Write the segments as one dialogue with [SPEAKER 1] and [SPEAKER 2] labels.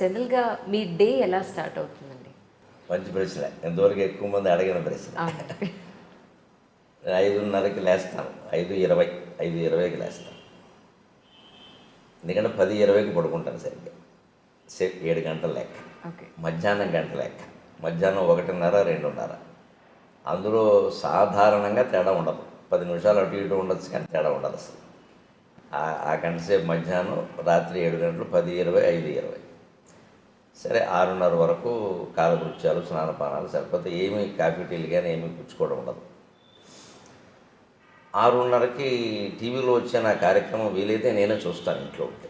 [SPEAKER 1] జనరల్గా మీ డే ఎలా స్టార్ట్ అవుతుందండి?
[SPEAKER 2] మంచి ప్రశ్న. ఎంతవరకు ఎక్కువ మంది అడిగిన ప్రశ్న. ఐదున్నరకి లేస్తాను. ఐదు ఇరవై. ఐదు ఇరవైకి లేస్తాను. ఎందుకంటే పది ఇరవైకి పడుకుంటాను సరిగ్గా. ఏడు గంటల లెక్క.
[SPEAKER 1] ఓకే.
[SPEAKER 2] మధ్యాహ్నం గంట లెక్క. మధ్యాహ్నం ఒకటిన్నర రెండున్నర. అందులో సాధారణంగా తేడా ఉండదు. పది నిమిషాలు అటు ఇటు ఉండొచ్చు కానీ తేడా ఉండదు అసలు. ఆ- ఆ గంట సేపు మధ్యాహ్నం రాత్రి ఏడు గంటలు పది ఇరవై ఐదు ఇరవై. సరే ఆరున్నర వరకు కాలకృత్యాలు స్నానపానాలు సరిపోతే ఏమీ కాఫీ టీలు కానీ ఏమీ పుచ్చుకోవడం ఉండదు. ఆరున్నరకి టీవీలో వచ్చే నా కార్యక్రమం వీలైతే నేనే చూస్తాను ఇంట్లో ఉంటే.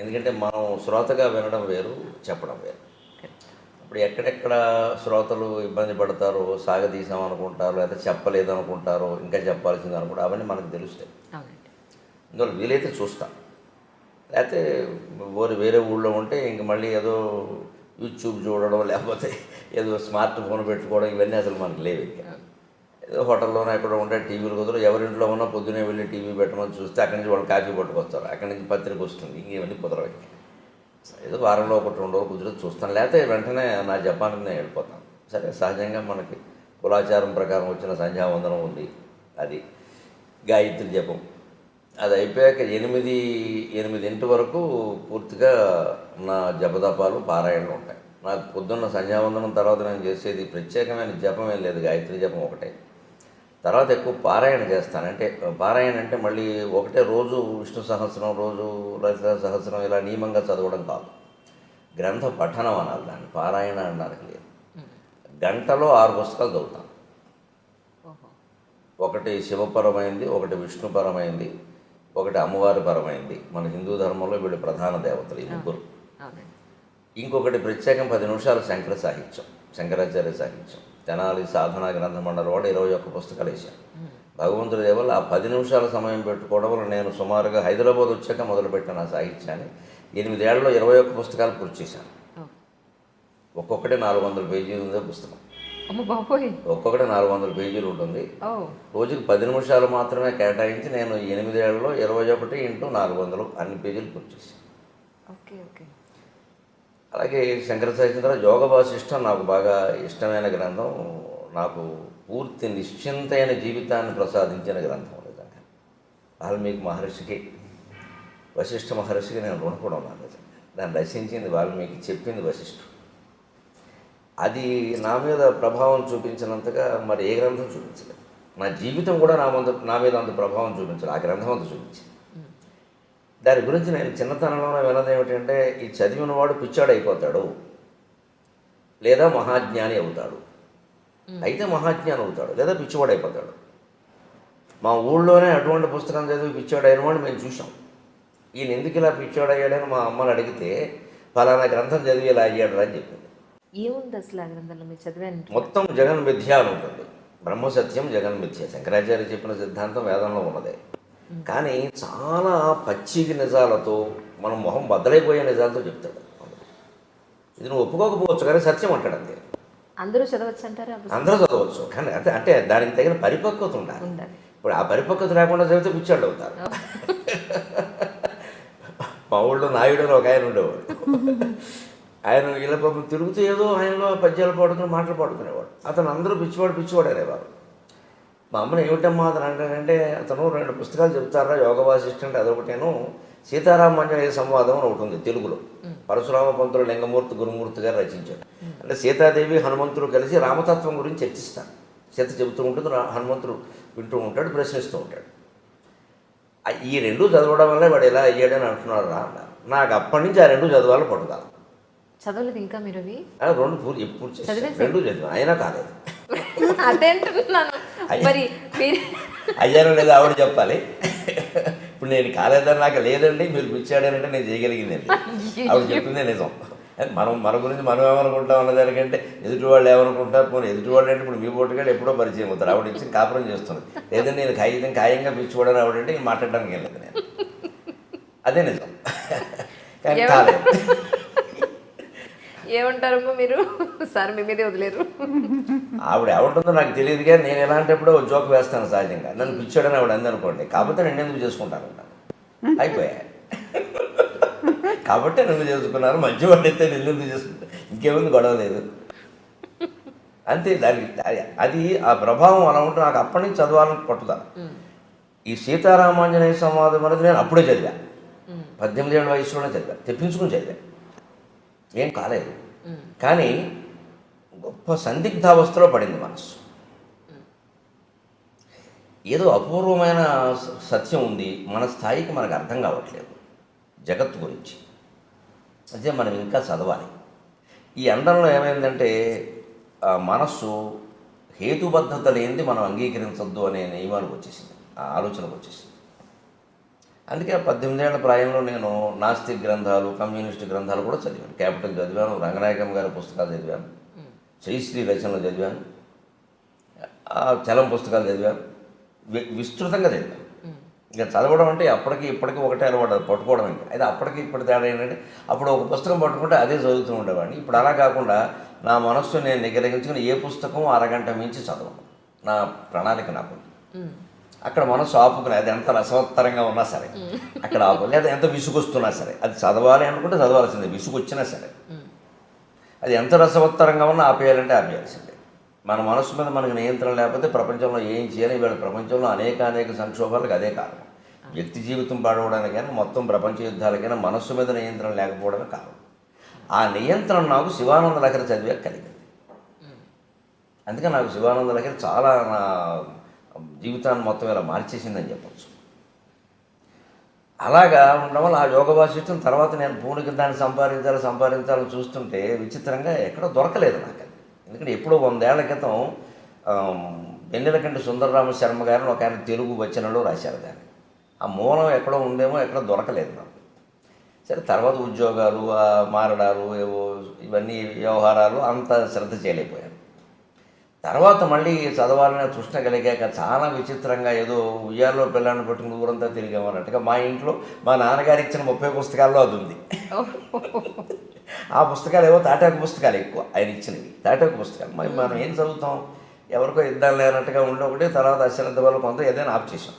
[SPEAKER 2] ఎందుకంటే మనం శ్రోతగా వినడం వేరు చెప్పడం వేరు. ఇప్పుడు ఎక్కడెక్కడ శ్రోతలు ఇబ్బంది పడతారో సాగదీసాం అనుకుంటారో లేదా చెప్పలేదు అనుకుంటారో ఇంకా చెప్పాల్సింది అనుకుంటారో అవన్నీ మనకు తెలుస్తాయి. అందువల్ల వీలైతే చూస్తాం లేకపోతే ఓరి వేరే ఊళ్ళో ఉంటే ఇంక మళ్ళీ ఏదో యూట్యూబ్ చూడడం లేకపోతే ఏదో స్మార్ట్ ఫోన్ పెట్టుకోవడం ఇవన్నీ అసలు మనకు లేవు ఇంకా. ఏదో హోటల్లోనే ఎక్కడ ఉంటే టీవీలు కుదరదు ఎవరింట్లో ఉన్నా పొద్దునే వెళ్ళి టీవీ పెట్టమని చూస్తే అక్కడి నుంచి వాళ్ళు కాఫీ పట్టుకొస్తారు. అక్కడి నుంచి పత్రిక వస్తుంది. ఇంకేమన్నీ కుదరవు ఇంకా. ఏదో వారంలో ఒకటి రెండు రోజులు కుదిరి చూస్తాను. లేకపోతే వెంటనే నా జపాన్కి నేను వెళ్ళిపోతాను. సరే సహజంగా మనకి కులాచారం ప్రకారం వచ్చిన సంధ్యావందనం ఉంది. అది గాయత్రి జపం. అది అయిపోయాక ఎనిమిది ఎనిమిదింటి వరకు పూర్తిగా నా జపదపాలు పారాయణలు ఉంటాయి. నాకు పొద్దున్న సంధ్యావందనం తర్వాత నేను చేసేది ప్రత్యేకమైన జపం ఏం లేదు గాయత్రి జపం ఒకటే. తర్వాత ఎక్కువ పారాయణ చేస్తాను. అంటే పారాయణ అంటే మళ్ళీ ఒకటే రోజు విష్ణు సహస్రం రోజు లలిత సహస్రం ఇలా నియమంగా చదవడం కాదు. గ్రంథ పఠనం అనాలి దాన్ని పారాయణ అనడానికి లేదు. గంటలో ఆరు పుస్తకాలు చదువుతాను. ఒకటి శివపరమైంది ఒకటి విష్ణుపరమైంది ఒకటి అమ్మవారి పరమైంది. మన హిందూ ధర్మంలో వీళ్ళు ప్రధాన దేవతలు ఈ ముగ్గురు. ఇంకొకటి ప్రత్యేకం పది నిమిషాలు శంకర సాహిత్యం శంకరాచార్య సాహిత్యం. తెనాలి సాధనా గ్రంథ మండలి వాడు ఇరవై ఒక్క పుస్తకాలు వేసాను భగవంతుడి దేవల్ల ఆ పది నిమిషాల సమయం పెట్టుకోవడం వల్ల నేను సుమారుగా హైదరాబాద్ వచ్చాక మొదలుపెట్టిన ఆ సాహిత్యాన్ని. ఎనిమిదేళ్ళలో ఇరవై ఒక్క పుస్తకాలు పూర్తి చేశాను. ఒక్కొక్కటి నాలుగు వందల పేజీలు ఉందే పుస్తకం. ఒక్కొక్కటి నాలుగు వందల పేజీలు ఉంటుంది. రోజుకి పది నిమిషాలు మాత్రమే కేటాయించి నేను ఎనిమిదేళ్ళలో ఇరవై ఒకటి ఇంటూ నాలుగు వందలు అన్ని పేజీలు పూర్తి చేశాను.
[SPEAKER 1] Okay okay.
[SPEAKER 2] అలాగే శంకర సాహిత్యం యోగ వాసిష్టం నాకు బాగా ఇష్టమైన గ్రంథం. నాకు పూర్తి నిశ్చింతైన జీవితాన్ని ప్రసాదించిన గ్రంథం నిజంగా వాల్మీకి మహర్షికి వశిష్ఠ మహర్షికి నేను రుణపడి ఉన్నాను. నిజంగా దాన్ని రచించింది వాల్మీకి చెప్పింది వశిష్ఠుడు. అది నా మీద ప్రభావం చూపించినంతగా మరి ఏ గ్రంథం చూపించలేదు. నా జీవితం కూడా నా మీద నా మీద అంత ప్రభావం చూపించలేదు. ఆ గ్రంథం అంత చూపించింది. దాని గురించి నేను చిన్నతనంలో విన్నది ఏమిటంటే ఈ చదివినవాడు పిచ్చాడు అయిపోతాడు లేదా మహాజ్ఞాని అవుతాడు. అయితే మహాజ్ఞాని అవుతాడు. లేదా పిచ్చివాడు అయిపోతాడు మా ఊళ్ళోనే అటువంటి పుస్తకం చదివి పిచ్చాడు అయిన వాడు మేము చూసాం ఈయన ఎందుకు ఇలా పిచ్చాడు అయ్యాడని మా అమ్మని అడిగితే ఫలానా గ్రంథం చదివి ఇలా అయ్యాడు అని చెప్పింది
[SPEAKER 1] ఏముంది అసలు ఆ గ్రంథంలో? మీరు చదివాను
[SPEAKER 2] మొత్తం జగన్ మిథ్య అని ఉంటుంది. బ్రహ్మ సత్యం జగన్ మిథ్య. శంకరాచార్య చెప్పిన సిద్ధాంతం వేదంలో ఉన్నదే. కానీ చాలా పచ్చికి నిజాలతో మనం మొహం బద్దలైపోయే నిజాలతో చెప్తాడు. ఇది నువ్వు ఒప్పుకోకపోవచ్చు కానీ సత్యం అంటాడు అంతే.
[SPEAKER 1] అందరూ చదవచ్చు అంటారా?
[SPEAKER 2] అందరూ చదవచ్చు. కానీ అంటే అంటే దానికి తగిన పరిపక్వత ఉండాలి.
[SPEAKER 1] ఉండాలి.
[SPEAKER 2] ఇప్పుడు ఆ పరిపక్వత లేకుండా చదివితే పిచ్చాడు అవుతారు మా ఊళ్ళో నాయుడు అని ఒక ఆయన ఉండేవాడు. ఆయన ఇలా పాపం తిరుగుతూ ఏదో ఆయనలో పద్యాలు పాడుకుని మాటలు పాడుకునేవాడు. అతను అందరూ పిచ్చివాడు పిచ్చివాడు అనేవారు. మా అమ్మని ఏమిటమ్మా అతను అంటాడంటే అతను రెండు పుస్తకాలు చెప్తారా యోగ వాసిష్టంటే అదొకటేను సీతారామాంజనేయ సంవాదం అని ఒకటి ఉంది తెలుగులో. పరశురామ పంతులు లింగమూర్తి గురుమూర్తి గారు రచించాడు. అంటే సీతాదేవి హనుమంతుడు కలిసి రామతత్వం గురించి చర్చిస్తారు. సీత చెబుతూ ఉంటుంది హనుమంతుడు వింటూ ఉంటాడు ప్రశ్నిస్తూ ఉంటాడు. ఈ రెండు చదవడం వల్ల వాడు ఎలా అయ్యాడని అంటున్నాడు రా అన్నారు. నాకు అప్పటి నుంచి ఆ రెండు చదవాలని పట్టుదల.
[SPEAKER 1] చదవలేదు ఇంకా మీరు అవి?
[SPEAKER 2] రెండు పూర్తి ఎప్పుడు? రెండు చదివాను అయినా కాలేదు.
[SPEAKER 1] అదే అంటున్నాను. మరి మీరు
[SPEAKER 2] అయ్యానో లేదా ఆవిడ చెప్పాలి. ఇప్పుడు నేను కాలేదని నాకు లేదండి మీరు పిచ్చాడనంటే నేను చేయగలిగిందండి. ఆవిడ చెప్పిందే నిజం. మనం మన గురించి మనం ఏమనుకుంటాం అన్న దానికంటే ఎదుటి వాళ్ళు ఏమనుకుంటారు? పోనీ ఎదుటి వాళ్ళు అంటే ఇప్పుడు మీ పోటుగాడు ఎప్పుడో పరిచయం అవుతారు. ఆవిడ ఇచ్చి కాపురం చేస్తుంది. లేదంటే నేను ఖాయితం ఖాయంగా పిచ్చిపోవడానికి ఆవిడ అంటే ఇంక మాట్లాడడానికి వెళ్ళలేదు నేను. అదే నిజం. కానీ? కాలేదు.
[SPEAKER 1] ఏమంటారమ్మా మీరు? సార్ మీ మీదే వదిలేరు.
[SPEAKER 2] ఆవిడ ఎవరుంటుందో నాకు తెలియదు కానీ నేను ఎలాంటప్పుడు జోక్ వేస్తాను సహజంగా. నన్ను పిచ్చాడని ఆవిడ అంది అనుకోండి. కాకపోతే నేను ఎందుకు చేసుకుంటాను. అయిపోయా. కాబట్టి నన్ను చేసుకున్నారు. మంచివాడు అయితే నిన్ను ఎందుకు చేసుకుంటా ఇంకేముంది గొడవ లేదు. అంతే దానికి అది ఆ ప్రభావం అలా ఉంటే నాకు అప్పటి నుంచి చదవాలని పట్టుదల. ఈ సీతారామాంజనేయ సంవాదం అనేది నేను అప్పుడే చదివా. పద్దెనిమిది ఏళ్ళ వయసులోనే చదివా. తెప్పించుకుని చదివా. ఏం కాలేదు. కానీ గొప్ప సందిగ్ధావస్థలో పడింది మనసు ఏదో అపూర్వమైన సత్యం ఉంది. మన స్థాయికి మనకు అర్థం కావట్లేదు. జగత్తు గురించి. అదే మనం ఇంకా చదవాలి. ఈ అండంలో ఏమైందంటే మనస్సు హేతుబద్ధత లేనిది మనం అంగీకరించొద్దు అనే నియమానికి వచ్చేసింది. ఆ ఆలోచనకు వచ్చేసింది. అందుకే పద్దెనిమిదేళ్ళ ప్రాయంలో నేను నాస్తిక్ గ్రంథాలు కమ్యూనిస్ట్ గ్రంథాలు కూడా చదివాను. క్యాపిటల్ చదివాను రంగనాయకం గారి పుస్తకాలు చదివాను శ్రీశ్రీ రచనలు చదివాను చలం పుస్తకాలు చదివాను. వి- విస్తృతంగా చదివాను. ఇంకా చదవడం అంటే అప్పటికి ఇప్పటికి ఒకటే అలవాటు పట్టుకోవడం ఇంకా. అయితే అప్పటికి ఇప్పటి తేడా ఏంటంటే అప్పుడు ఒక పుస్తకం పట్టుకుంటే అదే చదువుతూ ఉండేవాడిని. ఇప్పుడు అలా కాకుండా నా మనస్సు నేను నిగ్రహించుకుని ఏ పుస్తకం అరగంట మించి చదవను. నా ప్రణాళిక నాకు అక్కడ మనసు ఆపుకుని అది ఎంత రసవత్తరంగా ఉన్నా సరే అక్కడ ఆపు. లేదా ఎంత విసుగొస్తున్నా సరే అది చదవాలి అనుకుంటే చదవాల్సిందే విసుగు వచ్చినా సరే అది ఎంత రసవత్తరంగా ఉన్నా ఆపేయాలంటే ఆపేయాల్సిందే. మన మనసు మీద మనకు నియంత్రణ లేకపోతే ప్రపంచంలో ఏం చేయాలి. వీళ్ళ ప్రపంచంలో అనేక అనేక సంక్షోభాలకు అదే కారణం. వ్యక్తి జీవితం పాడవడానికైనా మొత్తం ప్రపంచ యుద్ధాలకైనా మనస్సు మీద నియంత్రణ లేకపోవడమే కారణం. ఆ నియంత్రణ నాకు శివానంద లహరి చదివే కలిగింది. అందుకే నాకు శివానంద లహరి చాలా నా జీవితాన్ని మొత్తం ఇలా మార్చేసిందని చెప్పచ్చు. అలాగా ఉండడం వల్ల ఆ యోగ భాషిష్టం తర్వాత నేను భూమికి దాన్ని సంపాదించాలి సంపాదించాలని చూస్తుంటే విచిత్రంగా ఎక్కడో దొరకలేదు నాకు అది. ఎందుకంటే ఎప్పుడో వందేళ్ళ క్రితం వెన్నెలకంటి సుందరరామ శర్మ గారిని ఒక ఆయన తెలుగు వచనంలో రాశారు దాన్ని. ఆ మూలం ఎక్కడో ఉందేమో ఎక్కడో దొరకలేదు నాకు. సరే తర్వాత ఉద్యోగాలు మారడాలు ఏవో ఇవన్నీ వ్యవహారాలు అంత శ్రద్ధ చేయలేకపోయాను. తర్వాత మళ్ళీ చదవాలనే తృష్ణ కలిగాక చాలా విచిత్రంగా ఏదో ఉయ్యాల్లో పిల్లాన్ని పెట్టుకుని ఊరంతా తిరిగామన్నట్టుగా మా ఇంట్లో మా నాన్నగారు ఇచ్చిన ముప్పై పుస్తకాల్లో అది ఉంది. ఆ పుస్తకాలు ఏవో తాటాకు పుస్తకాలు ఎక్కువ ఆయన ఇచ్చినవి. తాటాకు పుస్తకాలు. మరి మనం ఏం చదువుతాం? ఎవరికో ఇద్దాం లేనట్టుగా ఉండి ఒకటి తర్వాత అశ్రద్ధ వల్ల కొంత ఏదైనా ఆప్ చేసాం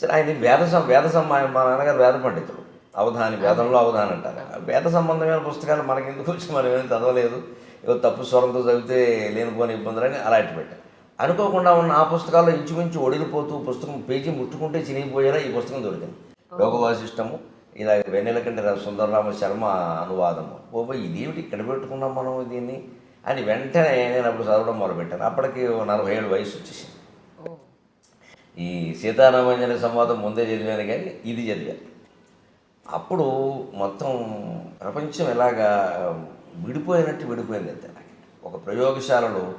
[SPEAKER 2] సరే ఆయన వేద వేద మా నాన్నగారు వేద పండితుడు అవధాని వేదంలో అవధాని అంటారు. వేద సంబంధమైన పుస్తకాలు మనకి ఎందుకు వచ్చి మనం ఏం చదవలేదు? ఏదో తప్పు స్వరంతో చదివితే లేనిపోని ఇబ్బందులని అలా అట్టి పెట్టాం అనుకోకుండా ఉన్న ఆ పుస్తకాల్లో ఇంచుమించు ఒడిలిపోతూ పుస్తకం పేజీ ముట్టుకుంటే చినిగిపోయేలా ఈ పుస్తకం దొరికింది. యోగ వాసిష్టము ఇలా వెన్నెలకంటి సుందరరామ శర్మ అనువాదము. ఓ ఇదేమిటి ఇక్కడ పెట్టుకున్నాం మనం దీన్ని? అని వెంటనే నేను అప్పుడు చదవడం మొదలుపెట్టాను. అప్పటికి నలభై ఏడు వయసు వచ్చేసింది. ఈ సీతారామాంజనేయ సంవాదం ముందే చదివాను కానీ ఇది చదివాను. అప్పుడు మొత్తం ప్రపంచం ఎలాగా విడిపోయినట్టు విడిపోయింది అంతే. నాకు ఒక ప్రయోగశాలలో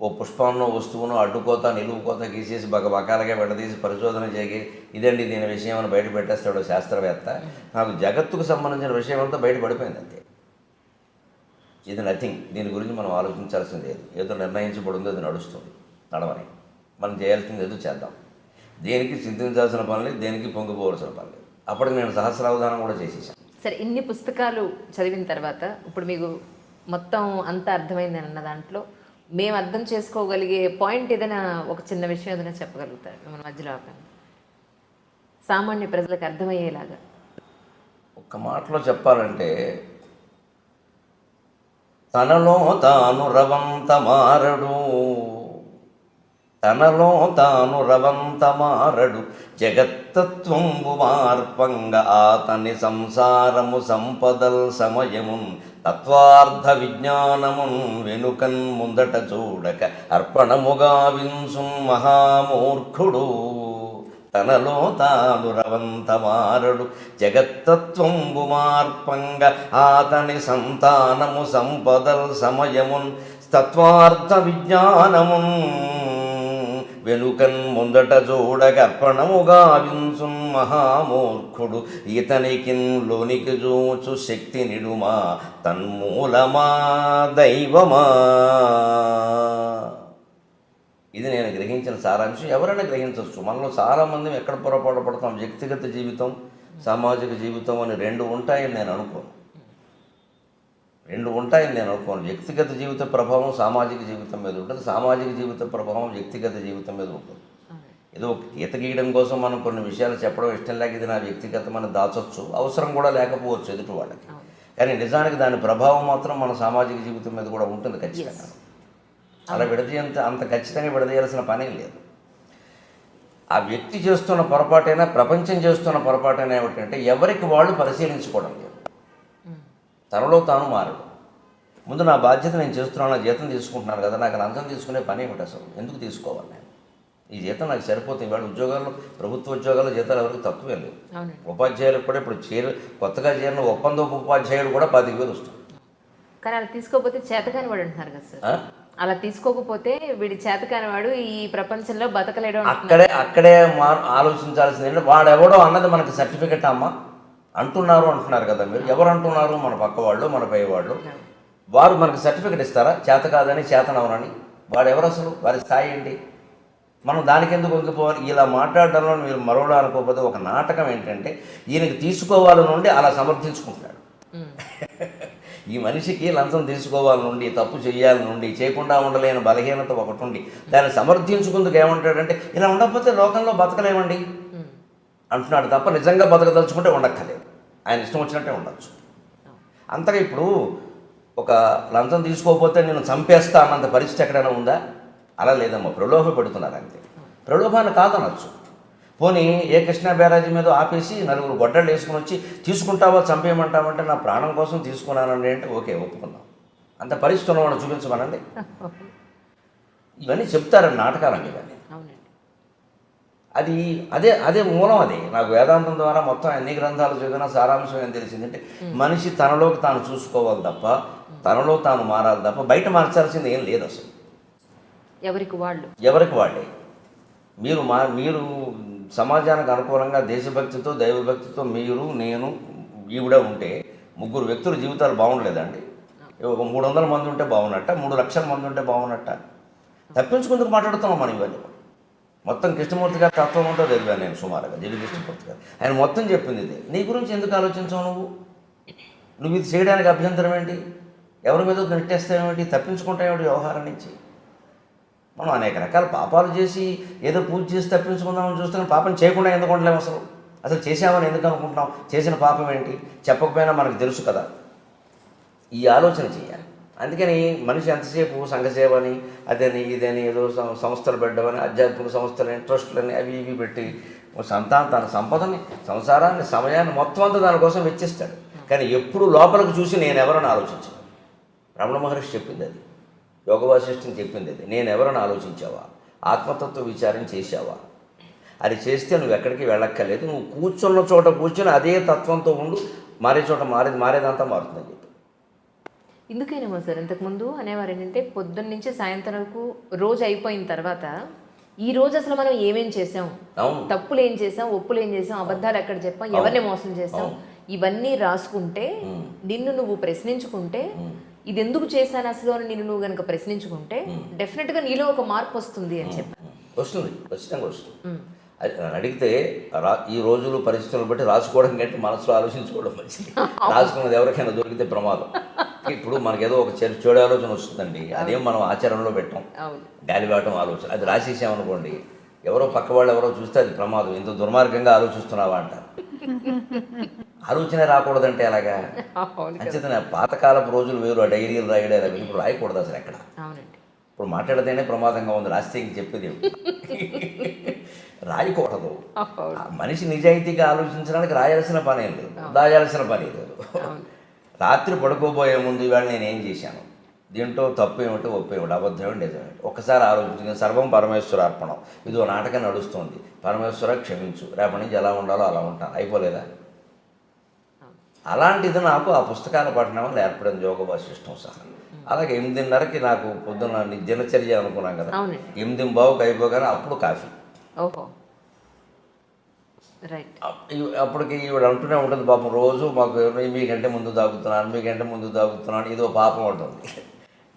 [SPEAKER 2] ఓ పుష్పంలో వస్తువును అడ్డుకోత నిలువుకోత గీసేసి బక బకాలుగా విడదీసి పరిశోధన చేసి ఇదండి దీని విషయం అని బయట పెట్టేస్తాడు శాస్త్రవేత్త. నాకు జగత్తుకు సంబంధించిన విషయం అంతా బయట పడిపోయింది అంతే. ఇది నథింగ్ దీని గురించి మనం ఆలోచించాల్సింది లేదు ఏదో నిర్ణయించబడిందో అది నడుస్తుంది. నడవని. మనం చేయాల్సింది ఏదో చేద్దాం. దేనికి చింతించాల్సిన పని లేదు దేనికి పొంగిపోవాల్సిన పని లేదు. అప్పటికి నేను సహస్రావధానం కూడా చేసేసాను.
[SPEAKER 1] సరే ఇన్ని పుస్తకాలు చదివిన తర్వాత ఇప్పుడు మీకు మొత్తం అంతా అర్థమైంది అన్న దాంట్లో మేము అర్థం చేసుకోగలిగే పాయింట్ ఏదైనా ఒక చిన్న విషయం ఏదైనా చెప్పగలుగుతారు మన మధ్యలో సామాన్య ప్రజలకు అర్థమయ్యేలాగా.
[SPEAKER 2] ఒక మాటలో చెప్పాలంటే తనలో తాను రవంత మారడు తనలో తాను రవంత మారడు జగత్తత్వంబు మార్పంగ ఆతని సంసారము సంపదల్ సమయమున్ తత్వార్థ విజ్ఞానమున్ వెనుకన్ ముందట చూడక అర్పణముగా వింసున్ మహామూర్ఖుడు. తనలో తాను రవంత మారడు జగత్తత్వంబు మార్పంగ ఆతని సంతానము సంపదల్ సమయమున్ తత్వార్థ విజ్ఞానమున్ వెనుకన్ ముందట చూడగర్పణముగా వింసున్ మహామూర్ఖుడు. ఇతనికిన్ లోనికి చూచు శక్తి నిడుమా తన్మూలమా దైవమా? ఇది నేను గ్రహించిన సారాంశం. ఎవరైనా గ్రహించవచ్చు మనలో చాలామంది ఎక్కడ పొరపాటు పడతాం? వ్యక్తిగత జీవితం సామాజిక జీవితం అని రెండు ఉంటాయని నేను అనుకోను. రెండు ఉంటాయని నేను అనుకోను. వ్యక్తిగత జీవిత ప్రభావం సామాజిక జీవితం మీద ఉంటుంది. సామాజిక జీవిత ప్రభావం వ్యక్తిగత జీవితం మీద ఉంటుంది. ఏదో గీత గీయడం కోసం మనం కొన్ని విషయాలు చెప్పడం ఇష్టం లేక ఇది నా వ్యక్తిగతమైన దాచొచ్చు. అవసరం కూడా లేకపోవచ్చు ఎదుటి వాళ్ళకి. కానీ నిజానికి దాని ప్రభావం మాత్రం మన సామాజిక జీవితం మీద కూడా ఉంటుంది ఖచ్చితంగా. అలా విడదీయంత అంత ఖచ్చితంగా విడదీయాల్సిన పనే లేదు. ఆ వ్యక్తి చేస్తున్న పొరపాటైనా ప్రపంచం చేస్తున్న పొరపాటైనా ఏమిటంటే ఎవరికి వాళ్ళు పరిశీలించుకోవడం లేదు. తనలో తాను మారడు. ముందు నా బాధ్యత నేను చేస్తున్నాను నా జీతం తీసుకుంటున్నాను కదా నాకు లంచం తీసుకునే పని ఏమిటి అసలు? ఎందుకు తీసుకోవాలి నేను? ఈ జీతం నాకు సరిపోతుంది ఇవాళ ఉద్యోగాల్లో ప్రభుత్వ ఉద్యోగాల్లో జీతాలు ఎవరికి తక్కువే లేవు. ఉపాధ్యాయులకు కూడా ఇప్పుడు చేరు కొత్తగా చేరిన ఒప్పందపు ఉపాధ్యాయుడు కూడా పది వేలు వస్తుంది.
[SPEAKER 1] కానీ అలా తీసుకోకపోతే చేతకాని వాడు అంటున్నారు కదా సార్? అలా తీసుకోకపోతే వీడి చేతకాని వాడు ఈ ప్రపంచంలో బతకలేడు.
[SPEAKER 2] అక్కడే అక్కడే మా ఆలోచించాల్సింది వాడెవడో అన్నది మనకి సర్టిఫికెట్ అమ్మా. అంటున్నారు అంటున్నారు కదా మీరు. ఎవరు అంటున్నారు మన పక్క వాళ్ళు మన పై వాళ్ళు. వారు మనకి సర్టిఫికెట్ ఇస్తారా? చేత కాదని చేతనవనని వాడు ఎవరు అసలు వారి స్థాయి ఏంటి? మనం దానికి ఎందుకు వంగిపోవాలి? ఇలా మాట్లాడడంలో మీరు మరోలా అనుకోకపోతే ఒక నాటకం ఏంటంటే ఈయనకి తీసుకోవాలని నుండి అలా సమర్థించుకుంటున్నాడు. ఈ మనిషికి లంచం తీసుకోవాలి నుండి తప్పు చేయాలి నుండి చేయకుండా ఉండలేని బలహీనత ఒకటి ఉండి దాన్ని సమర్థించుకుందుకు ఏమంటాడంటే ఇలా ఉండకపోతే లోకంలో బతకలేమండి. అంటున్నాడు తప్ప నిజంగా బతకదలుచుకుంటే ఉండక్కర్లేదు. ఆయన ఇష్టం వచ్చినట్టే ఉండొచ్చు. అంతగా ఇప్పుడు ఒక లంచం తీసుకోకపోతే నేను చంపేస్తా అన్నంత పరిస్థితి ఎక్కడైనా ఉందా? అలా లేదమ్మా. ప్రలోభ పెడుతున్నారు అంతే. ప్రలోభాన్ని కాదనొచ్చు. పోనీ ఏ కృష్ణా బ్యారాజీ మీద ఆపేసి నలుగురు గొడ్డళ్ళు వేసుకుని వచ్చి తీసుకుంటావా చంపేయమంటావంటే నా ప్రాణం కోసం తీసుకున్నానండి అంటే ఓకే ఒప్పుకుందాం. అంత పరిస్థితి ఉన్నవాడు చూపించమనండి. ఇవన్నీ చెప్తారండి నాటకాలండి ఇవన్నీ. అది అదే అదే మూలం అది. నాకు వేదాంతం ద్వారా మొత్తం ఎన్ని గ్రంథాలు చదివినా సారాంశం ఏం తెలిసిందంటే మనిషి తనలోకి తాను చూసుకోవాలి తప్ప తనలో తాను మారాలి తప్ప బయట మార్చాల్సింది ఏం లేదు అసలు.
[SPEAKER 1] ఎవరికి వాళ్ళు?
[SPEAKER 2] ఎవరికి వాళ్ళే? మీరు మా మీరు సమాజానికి అనుకూలంగా దేశభక్తితో దైవభక్తితో మీరు నేను ఈవిడ ఉంటే ముగ్గురు వ్యక్తుల జీవితాలు బాగుండలేదండి. ఒక మూడు వందల మంది ఉంటే బాగున్నట్ట మూడు లక్షల మంది ఉంటే బాగున్నట్ట. తప్పించుకుందుకు మాట్లాడుతున్నాం మనం ఇవన్నీ. మొత్తం కృష్ణమూర్తి గారి తత్వం ఉంటో తెలిపాను నేను సుమారుగా జిల్లు కృష్ణమూర్తి గారు. ఆయన మొత్తం చెప్పింది ఇది. నీ గురించి ఎందుకు ఆలోచించావు నువ్వు? నువ్వు ఇది చేయడానికి అభ్యంతరం ఏంటి? ఎవరి మీద నెట్టేస్తావేమిటి తప్పించుకుంటావేమిటి వ్యవహారం నుంచి? మనం అనేక రకాల పాపాలు చేసి ఏదో పూజ చేసి తప్పించుకుందామని చూస్తున్నాం పాపం చేయకుండా ఎందుకు ఉండలేము అసలు? అసలు చేసామని ఎందుకు అనుకుంటున్నాం? చేసిన పాపం ఏంటి? చెప్పకపోయినా మనకు తెలుసు కదా. ఈ ఆలోచన చేయాలి. అందుకని మనిషి ఎంతసేపు సంఘసేవని అదని ఇదని ఏదో సం- సంస్థలు పెట్టమని ఆధ్యాత్మిక సంస్థలని ట్రస్టులని అవి ఇవి పెట్టి సంతానం తన సంపదని సంసారాన్ని సమయాన్ని మొత్తం అంతా దానికోసం వెచ్చిస్తాడు. కానీ ఎప్పుడు లోపలికి చూసి నేను ఎవరని ఆలోచించాను. రమణ మహర్షి చెప్పింది అది. యోగ వాసిష్ఠం చెప్పింది అది. నేను ఎవరని ఆలోచించావా? ఆత్మతత్వ విచారం చేశావా? అది చేస్తే నువ్వు ఎక్కడికి వెళ్ళక్కర్లేదు. నువ్వు కూర్చున్న చోట కూర్చొని అదే తత్వంతో ఉండు. మారే చోట మారేది మారేదంతా మారుతుందని చెప్పి.
[SPEAKER 1] ఇందుకేనేమో సార్ ఇంతకుముందు అనేవారు ఏంటంటే పొద్దున్న నుంచి సాయంత్రం వరకు రోజు అయిపోయిన తర్వాత ఈ రోజు అసలు మనం ఏమేం చేసాం? తప్పులు ఏం చేసాం? ఒప్పులు ఏం చేసాం? అబద్ధాలు ఎక్కడ చెప్పాం? ఎవరిని మోసం చేసాం? ఇవన్నీ రాసుకుంటే నిన్ను నువ్వు ప్రశ్నించుకుంటే ఇది ఎందుకు చేశాను అసలు అని నిన్ను నువ్వు కనుక ప్రశ్నించుకుంటే డెఫినెట్గా నీలో ఒక మార్పు వస్తుంది అని చెప్పి
[SPEAKER 2] వస్తుంది. ఖచ్చితంగా వస్తుంది. అది నన్ను అడిగితే రా ఈ రోజులు పరిస్థితులను బట్టి రాసుకోవడం కంటే మనసులో ఆలోచించుకోవడం మంచిది. రాసుకున్నది ఎవరికైనా దొరికితే ప్రమాదం. ఇప్పుడు మనకేదో ఒక చెడు చెడు ఆలోచన వస్తుందండి. అదేం మనం ఆచరణలో పెట్టాం. గాలిబాటం ఆలోచన. అది రాసేసామనుకోండి ఎవరో పక్క వాళ్ళు ఎవరో చూస్తే అది ప్రమాదం. ఇంత దుర్మార్గంగా ఆలోచిస్తున్నావా అంటారు. ఆలోచన రాకూడదంటే ఎలాగా?
[SPEAKER 1] అవును
[SPEAKER 2] అంచేతనే పాతకాలపు రోజులు వేరు ఆ డైరీలు రాయడం ఇప్పుడు రాయకూడదు అసలు ఎక్కడ? ఇప్పుడు మాట్లాడితేనే ప్రమాదంగా ఉంది రాస్తే ఇంక చెప్పేది? రాయకూడదు మనిషి నిజాయితీగా ఆలోచించడానికి రాయాల్సిన పని లేదు దాయాల్సిన పని లేదు. రాత్రి పడుకోబోయే ముందు ఇవాళ నేను ఏం చేశాను? దీంట్లో తప్పు ఏమిటో ఒప్పు ఏమిటి అబద్ధం ఏమిటి నిజమేమిటి ఒక్కసారి ఆలోచించిన సర్వం పరమేశ్వర అర్పణం. ఇదో నాటకం నడుస్తుంది. పరమేశ్వర క్షమించు. రేపటి నుంచి ఎలా ఉండాలో అలా ఉంటాను. అయిపోలేదా? అలాంటిది నాకు ఆ పుస్తకాల పఠనం వల్ల ఏర్పడింది యోగ వాసిష్టం సహా. అలాగే ఎనిమిదిన్నరకి నాకు పొద్దున్న ని- దినచర్య అనుకున్నాం కదా. ఎనిమిది బావుకి అయిపోగానే అప్పుడు కాఫీ. అప్పటికి ఈవిడ అంటూనే ఉంటుంది పాపం రోజు మాకు "నేను మీకంటే ముందు తాగుతున్నాను మీకంటే ముందు తాగుతున్నాను ఇదో పాపం ఉంటుంది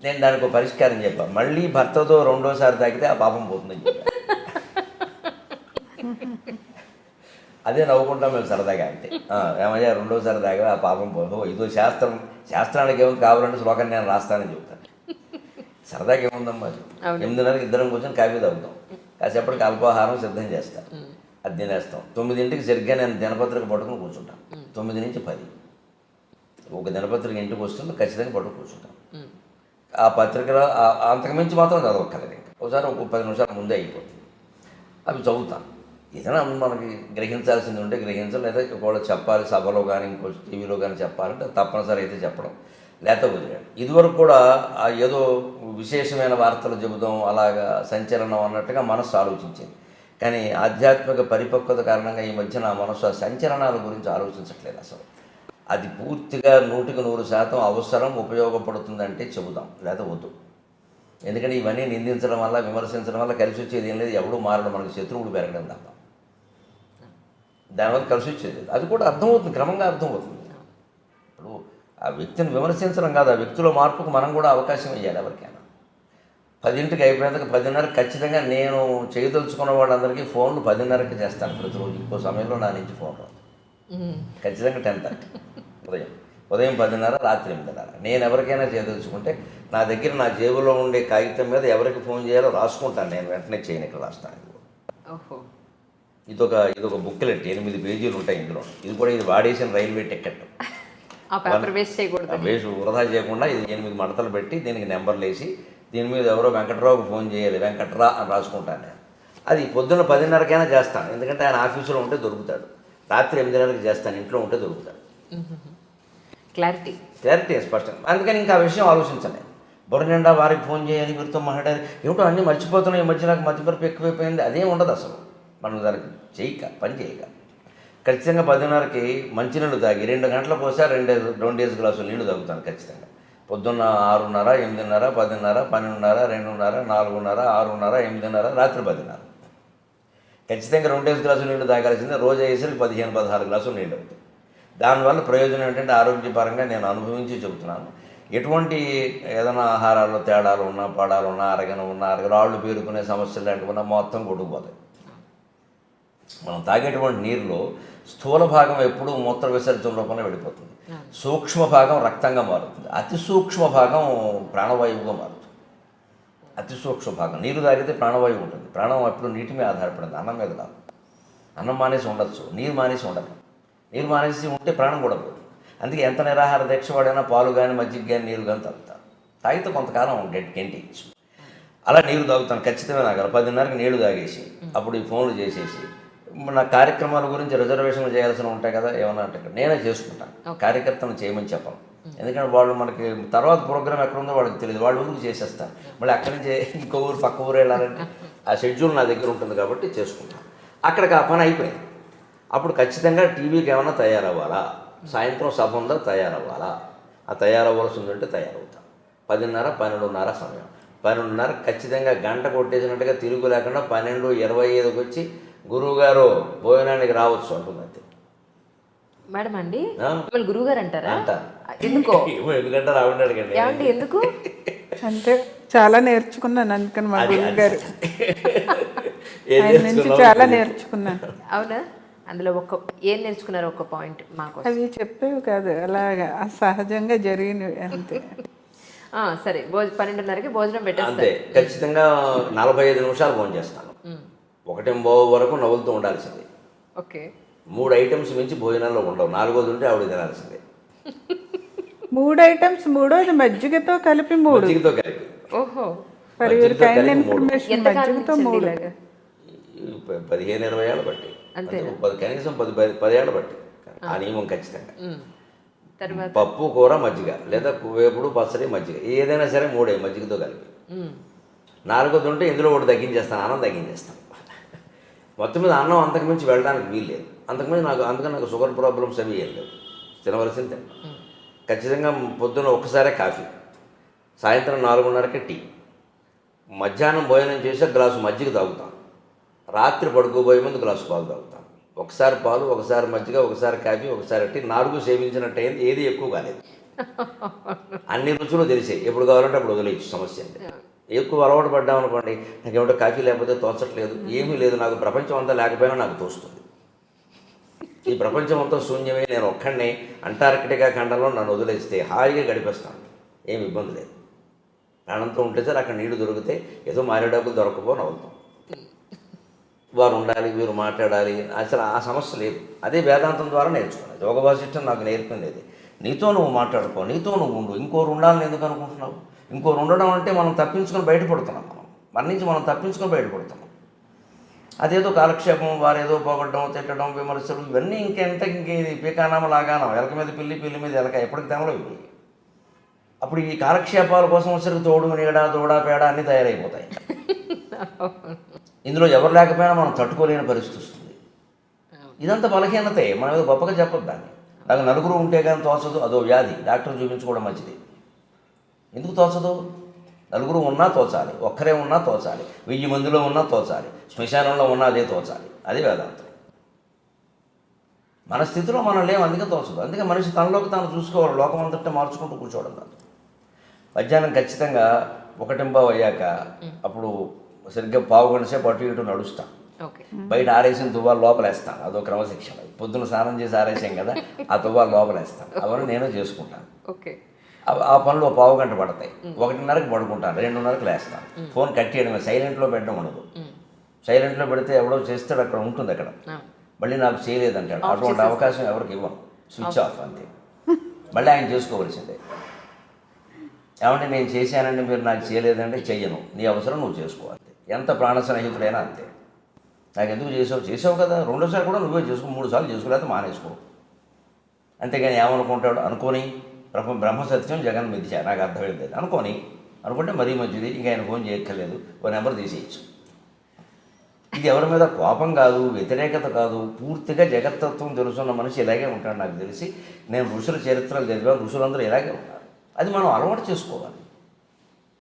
[SPEAKER 2] నేను దానికి ఒక పరిష్కారం చెప్పాను మళ్ళీ భర్తతో రెండోసారి తాగితే ఆ పాపం పోతుందని చెప్పాను అదే నవ్వుకుంటాం మేము సరదాగా అంటే "ఆ, ఏమయ్యా రెండోసారి తాగా ఆ పాపం పోదు "ఓ, ఇదో శాస్త్రం శాస్త్రానికి ఏముంది కావాలంటే శ్లోకం నేను రాస్తానని చెప్తాను. సరదాగా ఏముందమ్మా. ఎనిమిదిన్నరకి ఇద్దరం కూర్చొని కాఫీ తాగుతాం. కాసేపటికి అల్పాహారం సిద్ధం చేస్తాను అది తినేస్తాం. తొమ్మిదింటికి సరిగ్గా నేను దినపత్రిక పట్టుకుని కూర్చుంటాను. తొమ్మిది నుంచి పది. ఒక దినపత్రిక ఇంటికి వస్తుంది ఖచ్చితంగా పట్టుకుని కూర్చుంటాను
[SPEAKER 1] మ్మ్.
[SPEAKER 2] ఆ పత్రికలో అంతకుమించి మాత్రం చదవక్కర్లేదు ఇంకా. ఒకసారి ఒక పది నిమిషాల ముందే అయిపోతుంది. అవి చదువుతాను. ఏదైనా మనకి గ్రహించాల్సింది ఉంటే గ్రహించడం లేదా ఒకవేళ చెప్పాలి సభలో కానీ ఇంకో టీవీలో కానీ చెప్పాలంటే తప్పనిసరి అయితే చెప్పడం లేకపోతే వదిలేడు ఇదివరకు కూడా ఏదో విశేషమైన వార్తలు చెబుదాం అలాగా సంచలనం అన్నట్టుగా మనస్సు ఆలోచించింది. కానీ ఆధ్యాత్మిక పరిపక్వత కారణంగా ఈ మధ్యన మనసు ఆ సంచలనాల గురించి ఆలోచించట్లేదు అసలు. అది పూర్తిగా నూటికి నూరు శాతం అవసరం ఉపయోగపడుతుందంటే చెబుదాం లేదా వద్దు. ఎందుకంటే ఇవన్నీ నిందించడం వల్ల విమర్శించడం వల్ల కలిసి వచ్చేది ఏం లేదు ఎవడూ మారడం మనకి శత్రువుడు పెరగడం తప్ప. దానివల్ల కలిసి వచ్చేది. అది కూడా అర్థమవుతుంది క్రమంగా అర్థమవుతుంది. ఇప్పుడు ఆ వ్యక్తిని విమర్శించడం కాదు ఆ వ్యక్తిలో మార్పుకు మనం కూడా అవకాశం ఇవ్వాలి ఎవరికైనా. పదింటికి అయిపోయినందుకు పదిన్నరకు ఖచ్చితంగా నేను చేయదలుచుకున్న వాళ్ళందరికీ ఫోన్లు పదిన్నరకి చేస్తాను ప్రతిరోజు. ఇంకో సమయంలో నా నుంచి ఫోన్ రాదు. ఖచ్చితంగా టెన్ థర్టీ. ఉదయం. ఉదయం పదిన్నర రాత్రి ఎనిమిదిన్నర. నేను ఎవరికైనా చేయదలుచుకుంటే నా దగ్గర నా జేబులో ఉండే కాగితం మీద ఎవరికి ఫోన్ చేయాలో రాసుకుంటాను. నేను వెంటనే చేయను ఇక్కడ రాస్తాను.
[SPEAKER 1] ఓహో.
[SPEAKER 2] ఇదొక ఇదొక బుక్లెట్ ఎనిమిది పేజీలు ఉంటాయి ఇందులో. ఇది కూడా ఇది వాడేసిన రైల్వే టికెట్.
[SPEAKER 1] వేస్ట్ చేయకూడదు.
[SPEAKER 2] వృధా చేయకుండా ఇది ఎనిమిది మడతలు పెట్టి దీనికి నెంబర్లు వేసి దీని మీద ఎవరో వెంకట్రావుకు ఫోన్ చేయాలి వెంకట్రా అని రాసుకుంటాను నేను. అది పొద్దున్న పదిన్నరకైనా చేస్తాను. ఎందుకంటే ఆయన ఆఫీసులో ఉంటే దొరుకుతాడు. రాత్రి ఎనిమిదిన్నరకి చేస్తాను. ఇంట్లో ఉంటే దొరుకుతాడు.
[SPEAKER 1] క్లారిటీ.
[SPEAKER 2] క్లారిటీ స్పష్టంగా అందుకని ఇంకా ఆ విషయం ఆలోచించలేదు. బుర్ర నిండా వారికి ఫోన్ చేయాలి వీరితో మాట్లాడాలి. ఏమిటో అన్నీ మర్చిపోతున్నాయి. ఈ మధ్య నాకు మతిపరపు ఎక్కువైపోయింది. అదేం ఉండదు అసలు. మనం దానికి చేయక పని చేయక. ఖచ్చితంగా పదిన్నరకి మంచినీళ్ళు తాగి రెండు గంటల పోసా రెండు రెండేసి గ్లాసులు నీళ్ళు తాగుతాను ఖచ్చితంగా. పొద్దున్న ఆరున్నర ఎనిమిదిన్నర పదిన్నర పన్నెండున్నర రెండున్నర నాలుగున్నర ఆరున్నర ఎనిమిదిన్నర రాత్రి పదిన్నర. ఖచ్చితంగా రెండేసి గ్లాసులు నీళ్ళు తాగాల్సిందే రోజు వేసరికి పదిహేను పదహారు గ్లాసులు నీళ్ళు అవుతాయి. దానివల్ల ప్రయోజనం ఏంటంటే ఆరోగ్యపరంగా నేను అనుభవించి చెబుతున్నాను. ఎటువంటి ఏదైనా ఆహారాల్లో తేడాలు ఉన్నా పడాలు ఉన్నా అరగన ఉన్నా అరగ రాళ్ళు పేరుకునే సమస్యలు లాంటివి ఉన్నా మొత్తం కొట్టుకుపోతాయి మనం తాగేటువంటి నీరులో స్థూల భాగం ఎప్పుడూ మూత్ర విసర్జన రూపంలో వెళ్ళిపోతుంది. సూక్ష్మ భాగం రక్తంగా మారుతుంది. అతి సూక్ష్మ భాగం ప్రాణవాయువుగా మారుతుంది. అతి సూక్ష్మ భాగం. నీరు తాగితే ప్రాణవాయువు ఉంటుంది. ప్రాణం ఎప్పుడు నీటి మీద ఆధారపడింది. అన్నం మీద కాదు. అన్నం మానేసి ఉండొచ్చు. నీరు మానేసి ఉండదు. నీరు మానేసి ఉంటే ప్రాణం కూడా పోదు. అందుకే ఎంత నిరాహార దీక్ష వాడైనా పాలు కానీ మజ్జిగ కానీ నీరు కానీ తాగుతారు. తాగితే కొంతకాలం గట్టి గెంటేయచ్చు అలా నీరు తాగుతాను. ఖచ్చితంగా తాగాలి పదిన్నరకి నీళ్ళు తాగేసి అప్పుడు ఈ ఫోన్లు చేసేసి నా కార్యక్రమాల గురించి రిజర్వేషన్లు చేయాల్సి ఉంటాయి కదా ఏమన్నా అంటే నేనే చేసుకుంటాను. కార్యకర్తను చేయమని చెప్పను. ఎందుకంటే వాళ్ళు మనకి తర్వాత ప్రోగ్రామ్ ఎక్కడ ఉందో వాళ్ళకి తెలియదు. వాళ్ళ ఊరికి చేసేస్తారు. మళ్ళీ అక్కడి నుంచి ఇంకో ఊరు పక్క ఊరు వెళ్ళాలంటే ఆ షెడ్యూల్ నా దగ్గర ఉంటుంది కాబట్టి చేసుకుంటాను. అక్కడికి ఆ పని అయిపోయింది. అప్పుడు ఖచ్చితంగా టీవీకి ఏమైనా తయారవ్వాలా? సాయంత్రం సభ ఉందా? తయారవ్వాలా? ఆ తయారవ్వాల్సి ఉందంటే తయారవుతాం. పదిన్నర పన్నెండున్నర సమయం. పన్నెండున్నర ఖచ్చితంగా గంట కొట్టేసినట్టుగా తిరుగు లేకుండా పన్నెండు ఇరవై ఐదుకి వచ్చి గురువుగారు భోజనానికి రావచ్చు అంటుంది అంతే.
[SPEAKER 1] మేడం అండి? మిమ్మల్ని గురువు గారు అంటారా?
[SPEAKER 2] అంట.
[SPEAKER 1] ఎందుకో?
[SPEAKER 2] ఎందుకంటే రావండి అడగండి.
[SPEAKER 1] ఏమండి ఎందుకు?
[SPEAKER 3] అంటే చాలా నేర్చుకున్నాను అందుకని మా
[SPEAKER 2] అది-
[SPEAKER 3] గురువు గారు
[SPEAKER 2] ఏం
[SPEAKER 3] ఆయన నుంచి
[SPEAKER 2] నేర్చుకున్నావు?
[SPEAKER 3] చాలా నేర్చుకున్నాను.
[SPEAKER 1] అవునా? అందులో ఒక్క ఏం నేర్చుకున్నారు ఒక పాయింట్ మాకు
[SPEAKER 3] అవి చెప్పేవి కాదు అలాగా సహజంగా జరిగినవి అంతే.
[SPEAKER 1] ఆ, సరే భోజ పన్నెండున్నరకి భోజనం
[SPEAKER 2] అంతే
[SPEAKER 1] పెట్టేస్తారు
[SPEAKER 2] ఖచ్చితంగా నలభై ఐదు నిమిషాలు ఫోన్ చేస్తాను. ఒకటేంబో వరకు నవ్వులతో ఉండాల్సింది
[SPEAKER 1] ఓకే.
[SPEAKER 2] మూడు ఐటమ్స్ మించి భోజనాల్లో ఉండవు. నాలుగోది ఉంటే ఆవిడ తినాల్సిందే
[SPEAKER 3] మూడు ఐటమ్స్ మూడోది మజ్జిగతో కలిపి మూడు.
[SPEAKER 2] మజ్జిగతో కలిపి.
[SPEAKER 1] ఓహో.
[SPEAKER 2] పదిహేను ఇరవై ఏళ్ళ బట్టి. పది కనీసం పది పది పదేళ్ళ బట్టి. ఆ. నియమం ఖచ్చితంగా. పప్పు కూర మజ్జిగ. లేదా వేపుడు పచ్చడి మజ్జిగ. ఏదైనా సరే మూడే మజ్జిగతో కలిపి. నాలుగోది ఉంటే ఇందులో ఒకటి తగ్గించేస్తాను అన్నం తగ్గించేస్తాను. మొత్తం మీద అన్నం అంతకుమించి వెళ్ళడానికి వీల్లేదు అంతకుమించి నాకు అందుకని నాకు షుగర్ ప్రాబ్లమ్స్ అవి ఏం లేవు. తినవలసింది తింటాను ఖచ్చితంగా పొద్దున్న ఒక్కసారే కాఫీ. సాయంత్రం నాలుగున్నరకే టీ. మధ్యాహ్నం భోజనం చేసి గ్లాసు మజ్జిగ తాగుతాను. రాత్రి పడుకోబోయే ముందు గ్లాసు పాలు తాగుతాను. ఒకసారి పాలు ఒకసారి మజ్జిగ ఒకసారి కాఫీ ఒకసారి టీ నాలుగు సేవించినట్టు అయింది ఏది ఎక్కువ కాలేదు. అన్ని రుచులు తెలిసాయి. ఎప్పుడు కావాలంటే అప్పుడు వదిలేయచ్చు సమస్య అంటే ఎక్కువ అలవాటు పడ్డాం అనుకోండి నాకేమిటో కాఫీ లేకపోతే తోచట్లేదు ఏమీ లేదు నాకు ప్రపంచం అంతా లేకపోయినా నాకు తోస్తుంది. ఈ ప్రపంచం అంతా శూన్యమే నేను ఒక్కడిని అంటార్కిటికా ఖండంలో నన్ను వదిలేస్తే హాయిగా గడిపేస్తాను. ఏమి ఇబ్బంది లేదు. ప్రాణంతో ఉంటే సార్ అక్కడ నీళ్ళు దొరికితే ఏదో మారేడాకులు దొరకపోని అవుతాం. వారు ఉండాలి వీరు మాట్లాడాలి అసలు ఆ సమస్య లేదు. అదే వేదాంతం ద్వారా నేర్చుకున్నది యోగ వాసిష్టం నాకు నేర్పింది. నీతో నువ్వు మాట్లాడుకో నీతో నువ్వు ఉండు ఇంకోరు ఉండాలని ఎందుకు అనుకుంటున్నావు? ఇంకోరు ఉండడం అంటే మనం తప్పించుకొని బయటపడుతున్నాం మనం. మరణించి మనం తప్పించుకొని బయటపడుతున్నాం. అదేదో కాలక్షేపం వారు ఏదో పోగొట్టడం తిట్టడం విమర్శలు ఇవన్నీ ఇంకెంత ఇంక ఇది పీకానామ లాగానం ఎలక మీద పిల్లి పిల్లి మీద ఎలక ఎప్పటికి తెమలో ఇవి. అప్పుడు ఈ కాలక్షేపాల కోసం వచ్చరికి తోడు నీడ దూడ పేడ అన్నీ తయారైపోతాయి. ఇందులో ఎవరు లేకపోయినా మనం తట్టుకోలేని పరిస్థితి వస్తుంది. ఇదంతా బలహీనతే. మనం ఏదో గొప్పగా చెప్పొద్దాన్ని నాకు నలుగురు ఉంటే కానీ తోచదు అదో వ్యాధి. డాక్టర్ చూపించుకోవడం మంచిది. ఎందుకు తోచదు? నలుగురు ఉన్నా తోచాలి ఒక్కరే ఉన్నా తోచాలి వెయ్యి మందిలో ఉన్నా తోచాలి శ్మశానంలో ఉన్నా అదే తోచాలి. అది వేదాంతం. మన స్థితిలో మనం లేము అందుకే తోచదు. అందుకే మనిషి తనలోకి తాను చూసుకోవాలి లోకం అంతటా మార్చుకుంటూ కూర్చోవడం కాదు. మధ్యాహ్నం ఖచ్చితంగా ఒకటింబావు అయ్యాక అప్పుడు సరిగ్గా పావు గంట సేపు అటు ఇటు నడుస్తాం.
[SPEAKER 1] ఓకే.
[SPEAKER 2] బయట ఆరేసిన తువ్వాలు లోపలేస్తాను అదో క్రమశిక్షణ. పొద్దున స్నానం చేసి ఆరేసాం కదా ఆ తువ్వాలు లోపలేస్తాను అవన్నీ నేను చేసుకుంటాను.
[SPEAKER 1] ఓకే.
[SPEAKER 2] ఆ- పనులు పావు గంట పడతాయి. ఒకటిన్నరకు పడుకుంటాను రెండున్నరకు లేస్తాను. ఫోన్ కట్ చేయడమే సైలెంట్లో పెట్టడం ఉండదు సైలెంట్లో పెడితే ఎవడో చేస్తాడు అక్కడ ఉంటుంది అక్కడ. మళ్ళీ నాకు చేయలేదంటాడు. అటువంటి అవకాశం ఎవరికి ఇవ్వను. స్విచ్ ఆఫ్ అంతే. మళ్ళీ ఆయన చేసుకోవలసిందే. ఏమంటే నేను చేశానండి మీరు నాకు చేయలేదంటే చెయ్యను. నీ అవసరం నువ్వు చేసుకోవాలి ఎంత ప్రాణ స్నేహితుడైనా అంతే. నాకు ఎందుకు చేసావు? చేసావు కదా. రెండోసారి కూడా నువ్వే చేసుకో మూడు సార్లు చేసుకోలేకపోతే మానేసుకో. అంతేగాని ఏమనుకుంటాడు? అనుకోని బ్రహ్మ బ్రహ్మ సత్యం జగన్ మిథ్య నాకు అర్థమైంది అనుకోని అనుకుంటే మరీ మంచిది ఇంకా ఆయన ఫోన్ చేయక్కర్లేదు. ఓ నెంబర్ తీసేయచ్చు. ఇది ఎవరి మీద కోపం కాదు వ్యతిరేకత కాదు పూర్తిగా జగత్తత్వం తెలుసున్న మనిషి ఇలాగే ఉంటాడు నాకు తెలిసి. నేను ఋషుల చరిత్రలు చదివాను ఋషులందరూ ఇలాగే ఉన్నారు. అది మనం అలవాటు చేసుకోవాలి.